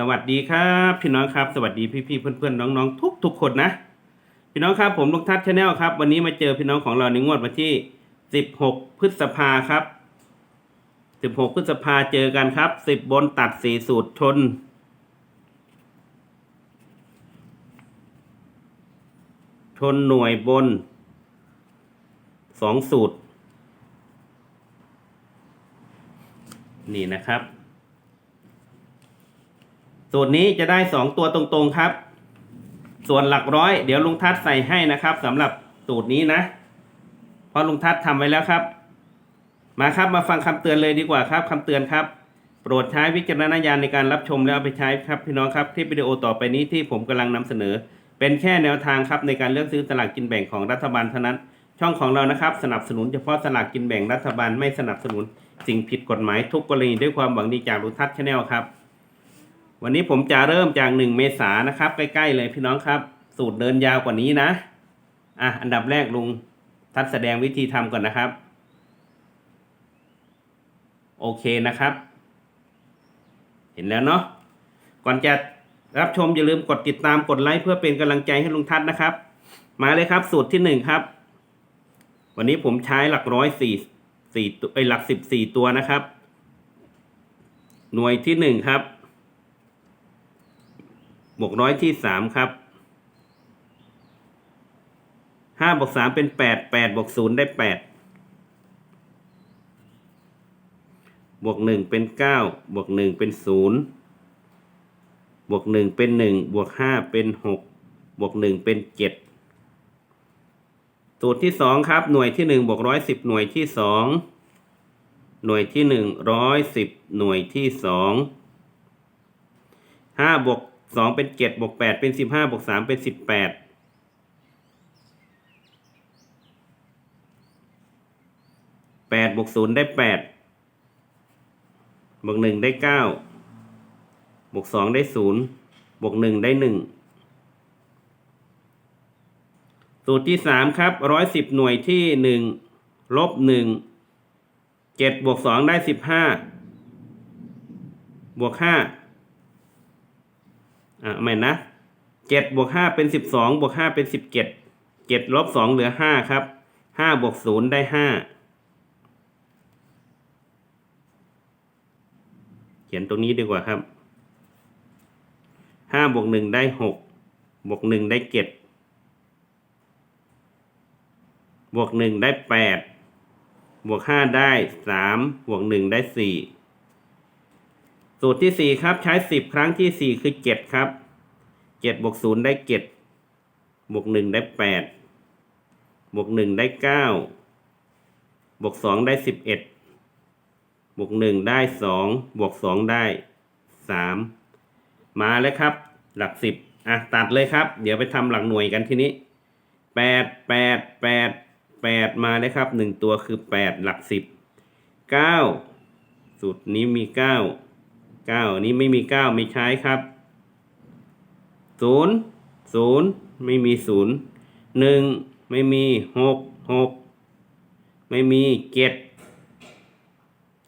สวัสดีครับพี่น้องครับ สวัสดีพี่ๆเพื่อนๆน้องๆทุกทุกคนนะ พี่น้องครับผมลุงทัศน์ชาแนลครับ วันนี้มาเจอพี่น้องของเราในงวดวันที่ 16 พฤษภาครับ 16 พฤษภาเจอกันครับ 10 บนตัด4สูตรชนชนหน่วยบน 2 สูตร นี่นะครับ สูตรนี้จะได้สองตัวตรงๆครับ ส่วนหลักร้อย เดี๋ยวลุงทัศใส่ให้นะครับสำหรับสูตรนี้นะ เพราะลุงทัศทำไว้แล้วครับ มาครับมาฟังคำเตือนเลยดีกว่าครับคำเตือนครับ โปรดใช้วิจารณญาณในการรับชมแล้วเอาไปใช้ครับพี่น้องครับคลิปวิดีโอต่อไปนี้ที่ผมกำลังนำเสนอ เป็นแค่แนวทางครับในการเลือกซื้อสลากกินแบ่งของรัฐบาลเท่านั้นช่องของเรานะครับสนับสนุนเฉพาะสลากกินแบ่งรัฐบาลไม่สนับสนุน สิ่งผิดกฎหมายทุกกรณีด้วยความหวังดีจากลุงทัศน์ชาแนลครับ วันนี้ผมจะเริ่มจากหนึ่งเมษานะครับ ใกล้ๆเลยพี่น้องครับ สูตรเดินยาวกว่านี้นะ อะ อันดับแรกลุงทัดแสดงวิธีทำก่อนนะครับ โอเคนะครับ เห็นแล้วเนาะก่อนจะรับชมอย่าลืมกดติดตามกดไลค์เพื่อเป็นกำลังใจให้ลุงทัศนะครับ มาเลยครับ สูตรที่หนึ่งครับ วันนี้ผมใช้หลักร้อยสี่สี่ไอหลักสิบสี่ตัวนะครับ หน่วยที่หนึ่งครับ บวกร้อยที่สามครับห้าบวกสามเป็นแปดแปดบวกศูนย์ได้แปดบวกหนึ่งเป็นเก้าบวกหนึ่งเป็นศูนย์บวกหนึ่งเป็นหนึ่งบวกห้าเป็นหกบวกหนึ่งเป็นเจ็ดสูตรที่สองครับ หน่วยที่หนึ่งบวกร้อยสิบหน่วยที่สองหน่วยที่หนึ่งร้อยสิบหน่วยที่สองห้าบวก สองเป็นเจ็ดบวกแปดเป็นสิบห้าบวกสามเป็นสิบแปดแปดบวกศูนย์ได้แปดบวกหนึ่งได้เก้าบวกสองได้ศูนย์บวกหนึ่งได้หนึ่งสูตรที่สามครับร้อยสิบหน่วยที่หนึ่งลบหนึ่งเจ็ดบวกสองได้สิบห้าบวกห้า อ่าใหม่นะเจ็ดบวกห้าเป็นสิบสองบวกห้าเป็นสิบเจ็ดเจ็ดลบสองเหลือห้าครับห้าบวกศูนย์ได้ห้าเขียนตรงนี้ดีกว่าครับห้าบวกหนึ่งได้หกบวกหนึ่งได้เจ็ดบวกหนึ่งได้แปดบวกห้าได้สามบวกหนึ่งได้สี่ สูตรที่สี่ครับใช้สิบครั้งที่สี่คือเจ็ดครับเจ็ดบวกศูนย์ได้เจ็ดบวกหนึ่งได้แปดบวกหนึ่งได้เก้าบวกสองได้สิบเอ็ดบวกหนึ่งได้สองบวกสองได้สามมาเลยครับ หลักสิบอะตัดเลยครับ เดี๋ยวไปทำหลักหน่วยกันทีนี้แปดแปดแปดแปดมาเลยครับหนึ่งตัวคือแปดหลักสิบเก้าสูตรนี้มีเก้า เก้านี้ไม่มีเก้าไม่ใช้ครับศูนย์ศูนย์ไม่มีศูนย์หนึ่งไม่มีหกหกไม่มีเจ็ด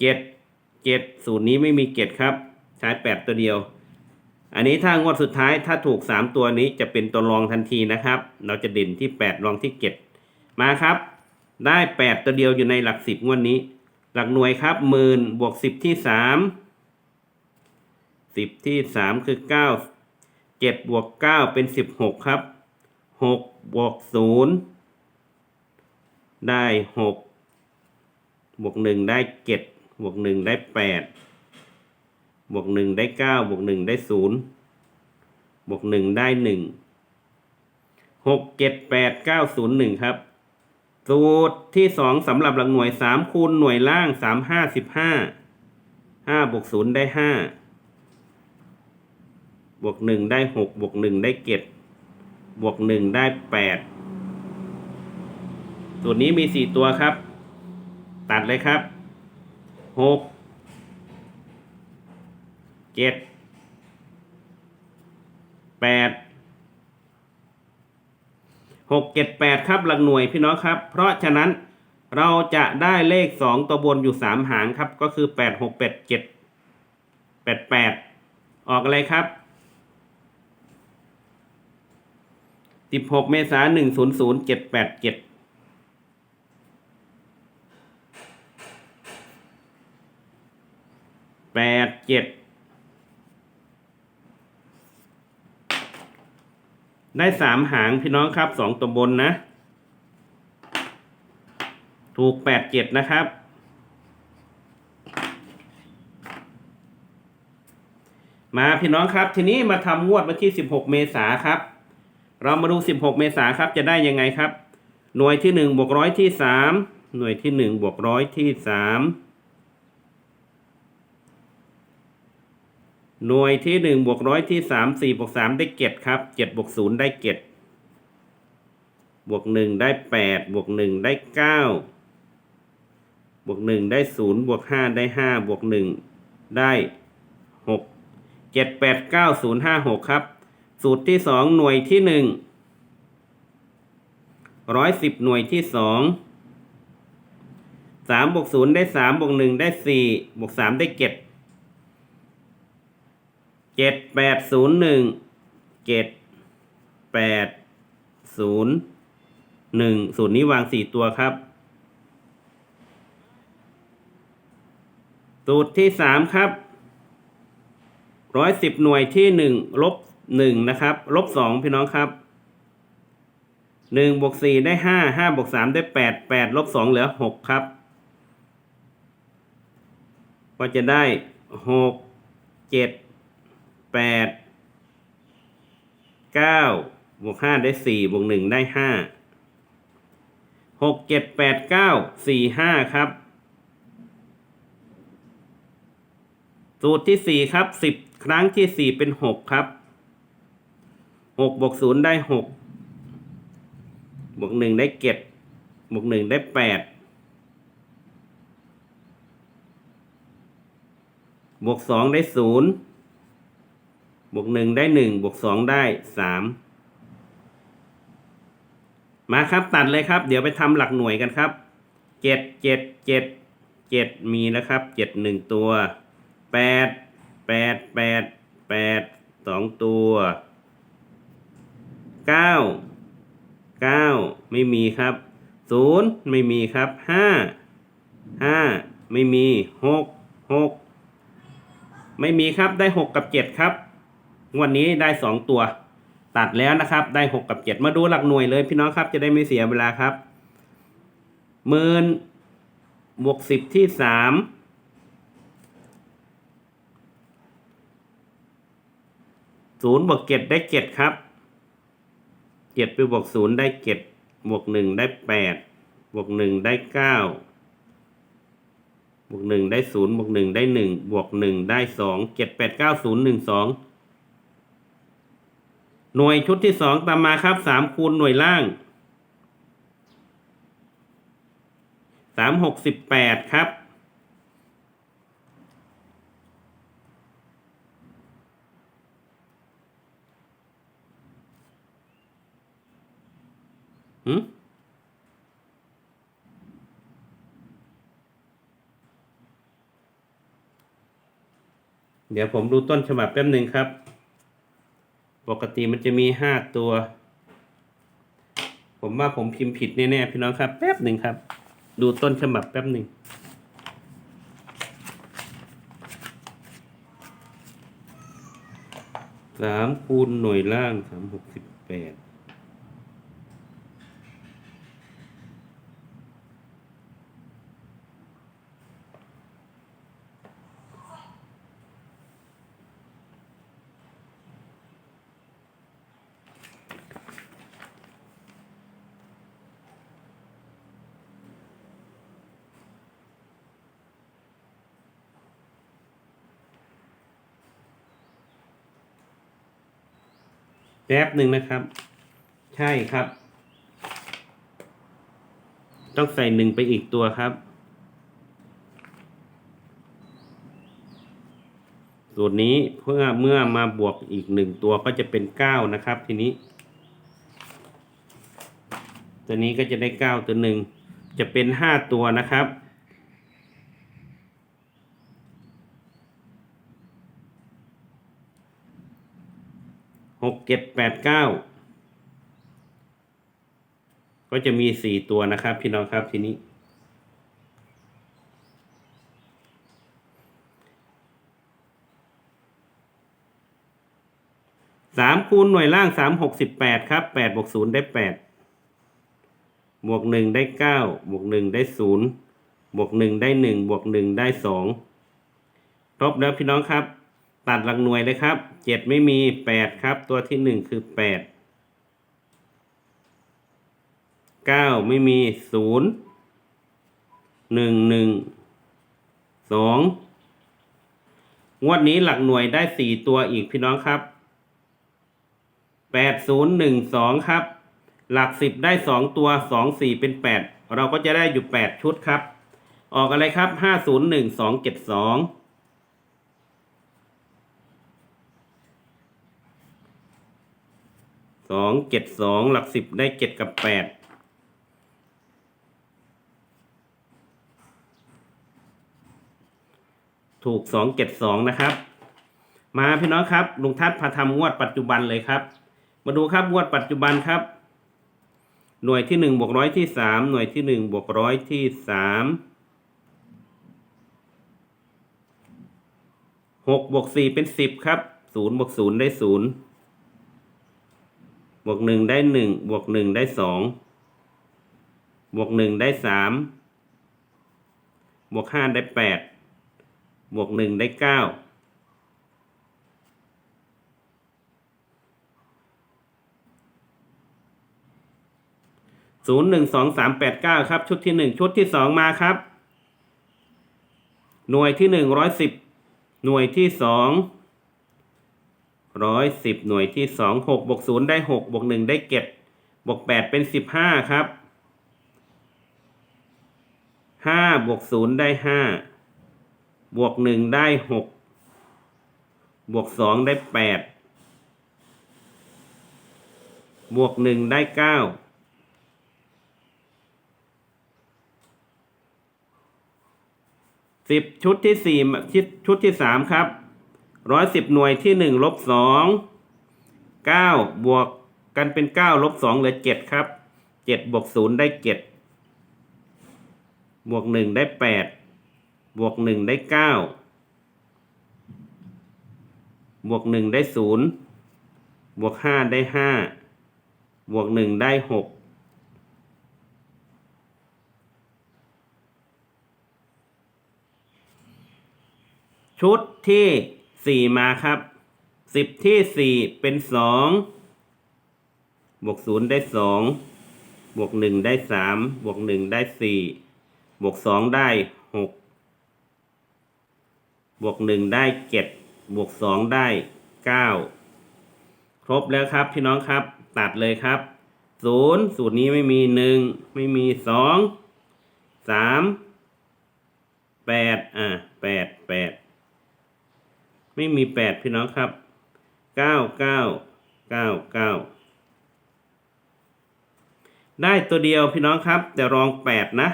เจ็ดเจ็ดสูตรนี้ไม่มีเจ็ดครับ ใช้แปดตัวเดียว อันนี้ถ้างวดสุดท้ายถ้าถูกสามตัวนี้จะเป็นตัวรองทันทีนะครับ เราจะเด่นที่แปดรองที่เจ็ดมาครับ ได้แปดตัวเดียวอยู่ในหลักสิบงวดนี้ หลักหน่วยครับหมื่นบวกสิบที่สาม สิบที่สามคือเก้าเจ็ดบวกเก้าเป็นสิบหกครับหกบวกศูนย์ได้หกบวกหนึ่งได้เจ็ดบวกหนึ่งได้แปดบวกหนึ่งได้เก้าบวกหนึ่งได้ศูนย์บวกหนึ่งได้หนึ่งหกเจ็ดแปดเก้าศูนย์หนึ่งครับ สูตรที่สองสำหรับหลักหน่วยสามคูณหน่วยล่างสามห้าสิบห้าห้าบวกศูนย์ได้ห้า วกหนึ่งได้หกบวกหนึ่งได้เจ็ดบวกหนึ่งได้แปดสูตรนี้มีสี่ตัวครับ ตัดเลยครับหกเจ็ดแปดหกเจ็ดแปดครับหลักหน่วยพี่น้องครับ เพราะฉะนั้นเราจะได้เลขสองตัวบนอยู่สามหางครับ ก็คือแปดหกแปดเจ็ดแปดแปดออกอะไรครับ สิบหกเมษาหนึ่งศูนย์ศูนย์เจ็ดแปดเจ็ดแปดเจ็ดได้สามหางพี่น้องครับสองตัวบนนะ ถูกแปดเจ็ดนะครับ มาพี่น้องครับ ทีนี้มาทำงวดวันที่16เมษาครับ เรามาดู 16 เมษาครับจะได้ยังไงครับ หน่วยที่ 1 บวกร้อยที่ 3 หน่วยที่ 1 บวกร้อยที่ 3 หน่วยที่ 1 บวกร้อยที่ 3 4 บวก 3 ได้เจ็ดครับ 7 บวก 0 ได้เจ็ดบวก 1 ได้ 8 บวก 1 ได้ 9 บวก 1 ได้ 0 บวก 5 ได้ 5 บวก 1 ได้6เจ็ดแปดเก้าศูนย์ห้าหกครับ สูตรที่สองหน่วยที่หนึ่งร้อยสิบหน่วยที่สองสามบวกศูนย์ได้สามบวกหนึ่งได้สี่บวกสามได้เจ็ดเจ็ดแปดศูนย์หนึ่งเจ็ดแปดศูนย์หนึ่งสูตรนี้วางสี่ตัวครับ สูตรที่สามครับร้อยสิบหน่วยที่หนึ่งลบ หนึ่งนะครับลบสองพี่น้องครับหนึ่งบวกสี่ได้ห้าห้าบวกสามได้แปดแปดลบสองเหลือหกครับ ก็จะได้หกเจ็ดแปดเก้าบวกห้าได้สี่บวกหนึ่งได้ห้าหกเจ็ดแปดเก้าสี่ห้าครับ สูตรที่สี่ครับสิบครั้งที่สี่เป็นหกครับ หกบวกศูนย์ได้หกบวกหนึ่งได้เจ็ดบวกหนึ่งได้แปดบวกสองได้ศูนย์บวกหนึ่งได้หนึ่งบวกสองได้สามมาครับตัดเลยครับ เดี๋ยวไปทำหลักหน่วยกันครับเจ็ดเจ็ดเจ็ดเจ็ดมีแล้วครับเจ็ดหนึ่งตัวแปดแปดแปดแปดสองตัว เก้าเก้าไม่มีครับศูนย์ไม่มีครับห้าห้าไม่มีหกหกไม่มีครับได้หกกับเจ็ดครับงวันนี้ได้สองตัว ตัดแล้วนะครับ ได้หกกับเจ็ดมาดูหลักหน่วยเลยพี่น้องครับจะได้ไม่เสียเวลาครับหมื่นบวกสิบที่สามศูนย์บวกเจ็ดได้เจ็ดครับ เจ็ดไปบวกศูนย์ได้เจ็ดบวกหนึ่งได้แปดบวกหนึ่งได้เก้าบวกหนึ่งได้ศูนย์บวกหนึ่งได้หนึ่งบวกหนึ่งได้สองเจ็ดแปดเก้าศูนย์หนึ่งสองหน่วยชุดที่สองตามมาครับสามคูณหน่วยล่างสามหกสิบแปดครับ หืมเดี๋ยวผมดูต้นฉบับแป๊บหนึ่งครับ ปกติมันจะมีห้าตัว ผมว่าผมพิมพ์ผิดแน่ๆพี่น้องครับ แป๊บหนึ่งครับ ดูต้นฉบับแป๊บหนึ่งสามคูณหน่วยล่างสามหกสิบแปด แป๊บหนึ่งนะครับ ใช่ครับ ต้องใส่หนึ่งไปอีกตัวครับ สูตรนี้เพื่อเมื่อมาบวกอีกหนึ่งตัวก็จะเป็นเก้านะครับ ทีนี้ ตัวนี้ก็จะได้เก้าตัวหนึ่งจะเป็นห้าตัวนะครับ หกเจ็ดแปดเก้าก็จะมีสี่ตัวนะครับ พี่น้องครับทีนี้ สามคูณหน่วยล่างสามหกสิบแปดครับแปดบวกศูนย์ได้แปดบวกหนึ่งได้เก้าบวกหนึ่งได้ศูนย์บวกหนึ่งได้หนึ่งบวกหนึ่งได้สองครบแล้วพี่น้องครับ ตัดหลักหน่วยเลยครับเจ็ดไม่มีแปดครับ ตัวที่หนึ่งคือแปดเก้าไม่มีศูนย์หนึ่งหนึ่งสองงวดนี้หลักหน่วยได้สี่ตัวอีกพี่น้องครับแปดศูนย์หนึ่งสองครับ หลักสิบได้สองตัวสองสี่เป็นแปดเราก็จะได้อยู่แปดชุดครับ ออกอะไรครับห้าศูนย์หนึ่งสองเจ็ดสอง สองเจ็ดสองหลักสิบได้เจ็ดกับแปดถูกสองเจ็ดสองนะครับ มาพี่น้องครับลุงทัศน์พาทำงวดปัจจุบันเลยครับ มาดูครับงวดปัจจุบันครับ หน่วยที่หนึ่งบวกร้อยที่สามหน่วยที่หนึ่งบวกร้อยที่สามหกบวกสี่เป็นสิบครับศูนย์บวกศูนย์ได้ศูนย์ บวกหนึ่งได้หนึ่งบวกหนึ่งได้สองบวกหนึ่งได้สามบวกห้าได้แปดบวกหนึ่งได้เก้าศูนย์หนึ่งสองสามแปดเก้าครับ ชุดที่หนึ่งชุดที่สองมาครับ หน่วยที่หนึ่งร้อยสิบหน่วยที่สอง ร้อยสิบหน่วยที่สองหกบวกศูนย์ได้หกบวกหนึ่งได้เก็บบวกแปดเป็นสิบห้าครับห้าบวกศูนย์ได้ห้าบวกหนึ่งได้หกบวกสองได้แปดบวกหนึ่งได้เก้าสิบชุดที่สี่ชุดชุดที่สามครับ ร้อยสิบหน่วยที่หนึ่งลบสองเก้าบวกกันเป็นเก้าลบสองเหลือเจ็ดครับเจ็ดบวกศูนย์ได้เจ็ดบวกหนึ่งได้แปดบวกหนึ่งได้เก้าบวกหนึ่งได้ศูนย์บวกห้าได้ห้าบวกหนึ่งได้หกชุดที่ สี่มาครับสิบที่สี่เป็นสองบวกศูนย์ได้สองบวกหนึ่งได้สามบวกหนึ่งได้สี่บวกสองได้หกบวกหนึ่งได้เจ็ดบวกสองได้เก้าครบแล้วครับพี่น้องครับ ตัดเลยครับศูนย์สูตรนี้ไม่มีหนึ่งไม่มีสองสามแปดอ่าแปดแปด ไม่มีแปดพี่น้องครับเก้าเก้าเก้าเก้าได้ตัวเดียวพี่น้องครับ แต่รองแปดนะ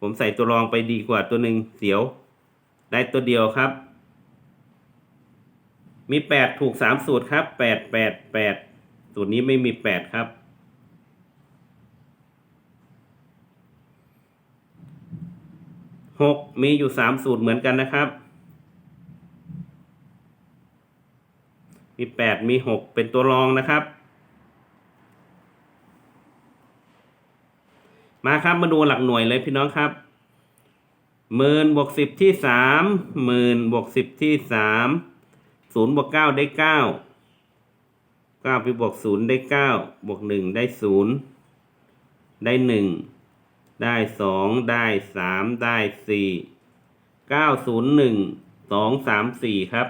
ผมใส่ตัวรองไปดีกว่าตัวหนึ่งเสียว ได้ตัวเดียวครับ มีแปดถูกสามสูตรครับแปดแปดแปดสูตรนี้ไม่มีแปดครับหกมีอยู่สามสูตรเหมือนกันนะครับ มีแปดมีหกเป็นตัวรองนะครับ มาครับมาดูหลักหน่วยเลยพี่น้องครับหมื่นบวกสิบที่สามหมื่นบวกสิบที่สามศูนย์บวกเก้าได้เก้าเก้าไปบวกศูนย์ได้เก้าบวกหนึ่งได้ศูนย์ได้หนึ่งได้สองได้สามได้สี่เก้าศูนย์หนึ่งสองสามสี่ครับ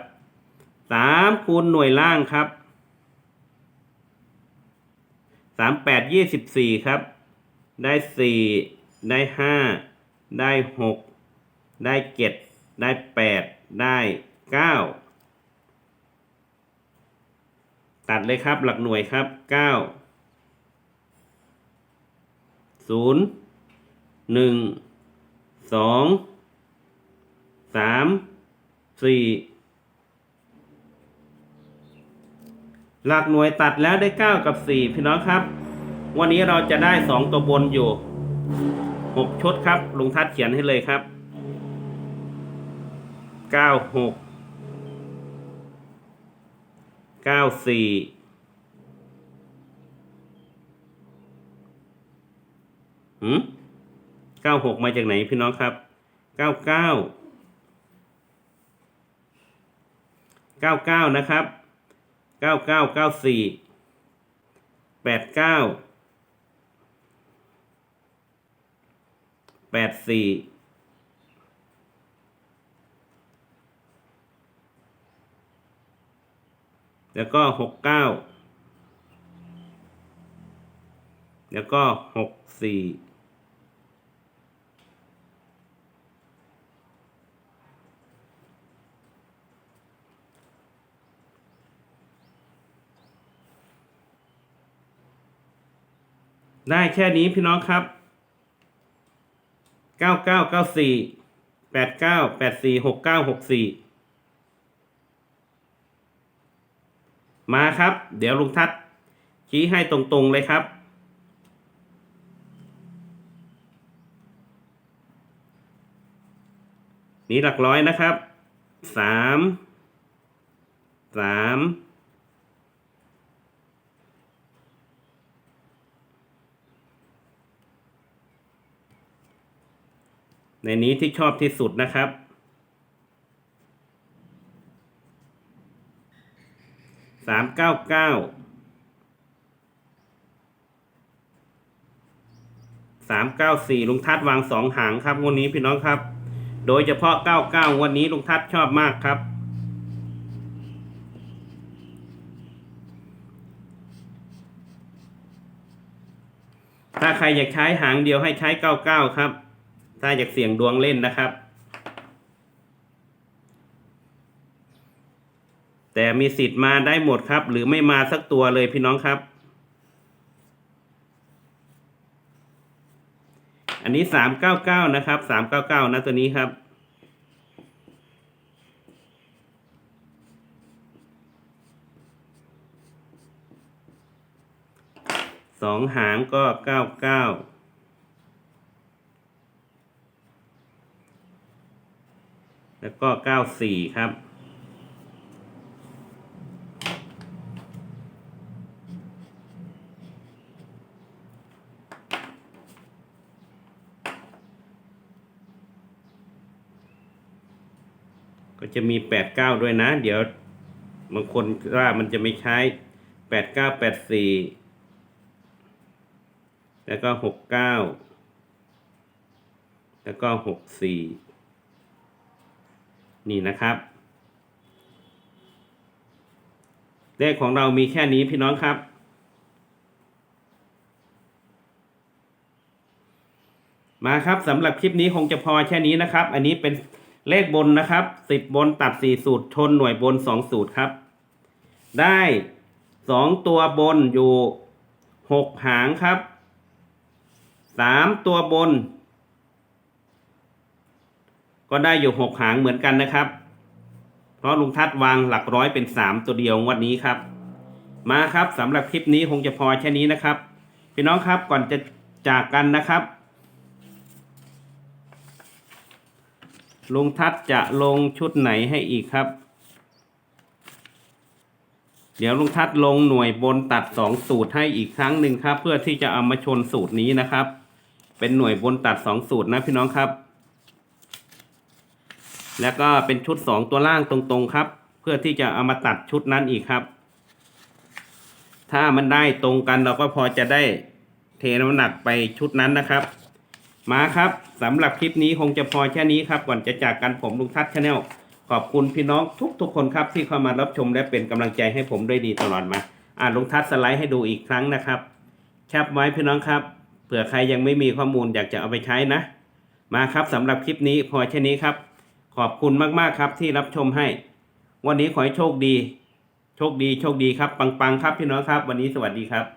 สามคูณหน่วยล่างครับสามแปดยี่สิบสี่ครับ ได้สี่ได้ห้าได้หกได้เจ็ดได้แปดได้เก้าตัดเลยครับหลักหน่วยครับเก้าศูนย์หนึ่งสองสามสี่ หลักหน่วยตัดแล้วได้เก้ากับสี่พี่น้องครับ วันนี้เราจะได้สองตัวบนอยู่หกชุดครับ ลุงทัดเขียนให้เลยครับเก้าหกเก้าสี่หืมเก้าหกมาจากไหนพี่น้องครับเก้าเก้าเก้าเก้านะครับ เก้าเก้าเก้าสี่แปดเก้าแปดสี่แล้วก็หกเก้าแล้วก็หกสี่ ได้แค่นี้พี่น้องครับ 9994 8984 6964 มาครับ เดี๋ยวลุงทัศชี้ให้ตรงๆเลยครับ นี้หลักร้อยนะครับสามสาม ในนี้ที่ชอบที่สุดนะครับ สามเก้าเก้า สามเก้าสี่ลุงทัดวางสองหางครับวดนี้พี่น้องครับ โดยเฉพาะเก้าเก้าวันนี้ลุงทัดชอบมากครับถ้าใครอยากใช้หางเดียวให้ใช้เก้าเก้าครับ ถ้าอยากเสี่ยงดวงเล่นนะครับ แต่มีสิทธิ์มาได้หมดครับ หรือไม่มาสักตัวเลยพี่น้องครับ อันนี้สามเก้าเก้านะครับสามเก้าเก้านะตัวนี้ครับสองหางก็เก้าเก้า แล้วก็เก้าสี่ครับ ก็จะมีแปดเก้าด้วยนะ เดี๋ยวบางคนว่ามันจะไม่ใช้แปดเก้าแปดสี่แล้วก็หกเก้าแล้วก็หกสี่ นี่นะครับ เลขของเรามีแค่นี้พี่น้องครับ มาครับสำหรับคลิปนี้คงจะพอแค่นี้นะครับ อันนี้เป็นเลขบนนะครับสิบบนตัดสี่สูตรชนหน่วยบนสองสูตรครับ ได้สองตัวบนอยู่หกหางครับสามตัวบน ก็ได้อยู่หกหางเหมือนกันนะครับ เพราะลุงทัดวางหลักร้อยเป็นสามตัวเดียววันนี้ครับ มาครับสำหรับคลิปนี้คงจะพอแค่นี้นะครับ พี่น้องครับก่อนจะจากกันนะครับลุงทัดจะลงชุดไหนให้อีกครับ เดี๋ยวลุงทัดลงหน่วยบนตัดสองสูตรให้อีกครั้งหนึ่งครับ เพื่อที่จะเอามาชนสูตรนี้นะครับ เป็นหน่วยบนตัดสองสูตรนะพี่น้องครับ แล้วก็เป็นชุดสองตัวล่างตรงๆครับ เพื่อที่จะเอามาตัดชุดนั้นอีกครับ ถ้ามันได้ตรงกันเราก็พอจะได้เทน้ำหนักไปชุดนั้นนะครับ มาครับสำหรับคลิปนี้คงจะพอแค่นี้ครับ ก่อนจะจากกันผมลุงทัศน์ชาแนลขอบคุณพี่น้องทุก ๆ คนครับ ที่เข้ามารับชมและเป็นกำลังใจให้ผมด้วยดีตลอดมาอ่าลุงทัศน์สไลด์ให้ดูอีกครั้งนะครับแคปไว้พี่น้องครับเผื่อใครยังไม่มีข้อมูลอยากจะเอาไปใช้นะ มาครับสำหรับคลิปนี้พอแค่นี้ครับ ขอบคุณมากๆครับที่รับชมให้ วันนี้ขอให้โชคดี โชคดีโชคดีครับ ปังๆครับพี่น้องครับ วันนี้สวัสดีครับ